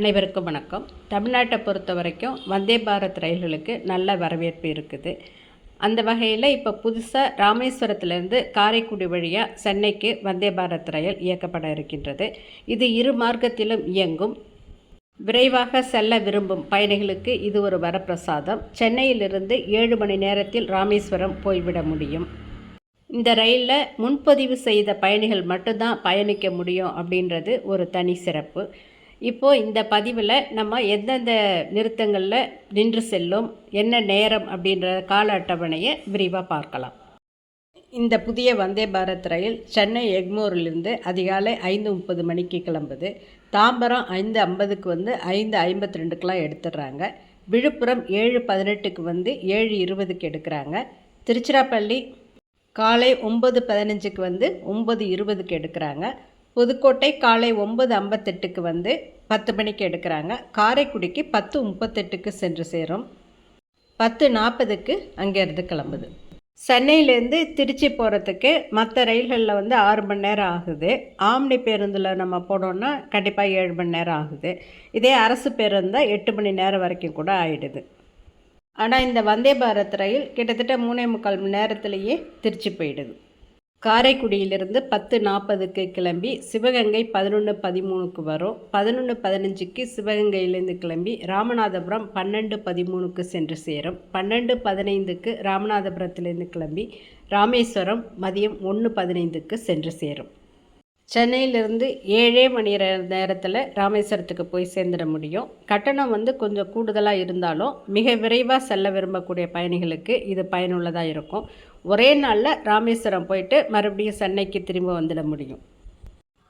அனைவருக்கும் வணக்கம். தமிழ்நாட்டை பொறுத்த வரைக்கும் வந்தே பாரத் ரயில்களுக்கு நல்ல வரவேற்பு இருக்குது. அந்த வகையில் இப்போ புதுசாக ராமேஸ்வரத்துலேருந்து காரைக்குடி வழியாக சென்னைக்கு வந்தே பாரத் ரயில் இயக்கப்பட இருக்கின்றது. இது இரு மார்க்கத்திலும் இயங்கும். விரைவாக செல்ல விரும்பும் பயணிகளுக்கு இது ஒரு வரப்பிரசாதம். சென்னையிலிருந்து ஏழு மணி நேரத்தில் ராமேஸ்வரம் போய்விட முடியும். இந்த ரயிலில் முன்பதிவு செய்த பயணிகள் மட்டும்தான் பயணிக்க முடியும் அப்படின்றது ஒரு தனி சிறப்பு. இப்போது இந்த பதிவில் நம்ம எந்தெந்த நிறுத்தங்களில் நின்று செல்லும் என்ன நேரம் அப்படின்ற கால அட்டவணையை விரிவாக பார்க்கலாம். இந்த புதிய வந்தே பாரத் ரயில் சென்னை எக்மோரிலிருந்து அதிகாலை ஐந்து முப்பது மணிக்கு கிளம்புது. தாம்பரம் ஐந்து ஐம்பதுக்கு வந்து ஐந்து ஐம்பத்தி ரெண்டுக்கெலாம் எடுத்துடுறாங்க. விழுப்புரம் ஏழு பதினெட்டுக்கு வந்து ஏழு இருபதுக்கு எடுக்கிறாங்க. திருச்சிராப்பள்ளி காலை ஒம்பது பதினஞ்சுக்கு வந்து ஒம்பது இருபதுக்கு எடுக்கிறாங்க. புதுக்கோட்டை காலை ஒம்பது ஐம்பத்தெட்டுக்கு வந்து பத்து மணிக்கு எடுக்கிறாங்க. காரைக்குடிக்கு பத்து முப்பத்தெட்டுக்கு சென்று சேரும். பத்து நாற்பதுக்கு அங்கேருந்து கிளம்புது. சென்னையிலேருந்து திருச்சி போகிறதுக்கு மற்ற ரயில்களில் வந்து ஆறு மணி நேரம் ஆகுது. ஆம்னி பேருந்தில் நம்ம போனோன்னா கண்டிப்பாக ஏழு மணி நேரம் ஆகுது. இதே அரசு பேருந்தால் எட்டு மணி நேரம் வரைக்கும் கூட ஆயிடுது. ஆனால் இந்த வந்தே பாரத் ரயில் கிட்டத்தட்ட மூணே முக்கால் மணி நேரத்துலேயே திருச்சி போயிடுது. காரைக்குடியிலிருந்து பத்து நாற்பதுக்கு கிளம்பி சிவகங்கை பதினொன்று பதிமூணுக்கு வரும். பதினொன்று பதினஞ்சுக்கு சிவகங்கையிலேருந்து கிளம்பி ராமநாதபுரம் பன்னெண்டு பதிமூணுக்கு சென்று சேரும். பன்னெண்டு பதினைந்துக்கு ராமநாதபுரத்துலேருந்து கிளம்பி ராமேஸ்வரம் மதியம் ஒன்று பதினைந்துக்கு சென்று சேரும். சென்னையிலிருந்து ஏழே மணி நேரத்தில் ராமேஸ்வரத்துக்கு போய் சேர்ந்துட முடியும். கட்டணம் வந்து கொஞ்சம் கூடுதலாக இருந்தாலும் மிக விரைவாக செல்ல விரும்பக்கூடிய பயணிகளுக்கு இது பயனுள்ளதாக இருக்கும். ஒரே நாளில் ராமேஸ்வரம் போயிட்டு மறுபடியும் சென்னைக்கு திரும்ப வந்துட முடியும்.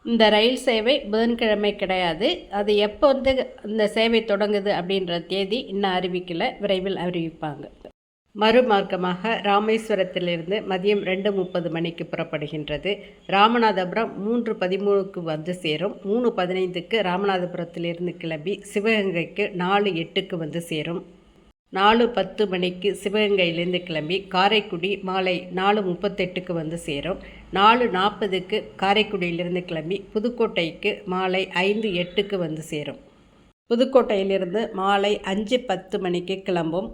இந்த ரயில் சேவை புதன்கிழமை கிடையாது. அது எப்போ வந்து இந்த சேவை தொடங்குது அப்படின்ற தேதி இன்னும் அறிவிக்கலை விரைவில் அறிவிப்பாங்க. மறுமார்க்கமாக ராமேஸ்வரத்திலிருந்து மதியம் ரெண்டு முப்பது மணிக்கு புறப்படுகின்றது. ராமநாதபுரம் மூன்று பதிமூணுக்கு வந்து சேரும். மூணு பதினைந்துக்கு ராமநாதபுரத்திலிருந்து கிளம்பி சிவகங்கைக்கு நாலு எட்டுக்கு வந்து சேரும். நாலு பத்து மணிக்கு சிவகங்கையிலேருந்து கிளம்பி காரைக்குடி மாலை நாலு முப்பத்தெட்டுக்கு வந்து சேரும். நாலு நாற்பதுக்கு காரைக்குடியிலிருந்து கிளம்பி புதுக்கோட்டைக்கு மாலை ஐந்து எட்டுக்கு வந்து சேரும். புதுக்கோட்டையிலிருந்து மாலை அஞ்சு பத்து மணிக்கு கிளம்பும்.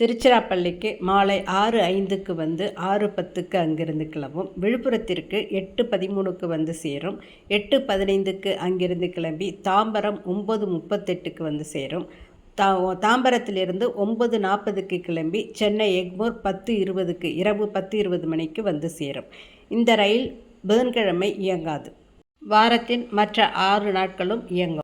திருச்சிராப்பள்ளிக்கு மாலை ஆறு ஐந்துக்கு வந்து ஆறு பத்துக்கு அங்கிருந்து கிளம்பும். விழுப்புரத்திற்கு எட்டு பதிமூணுக்கு வந்து சேரும். எட்டு பதினைந்துக்கு அங்கிருந்து கிளம்பி தாம்பரம் ஒம்பது முப்பத்தெட்டுக்கு வந்து சேரும். தா தாம்பரத்திலிருந்து ஒம்பது நாற்பதுக்கு கிளம்பி சென்னை எக்மோர் பத்து இருபதுக்கு இரவு பத்து இருபது மணிக்கு வந்து சேரும். இந்த ரயில் புதன்கிழமை இயங்காது. வாரத்தின் மற்ற ஆறு நாட்களும் இயங்கும்.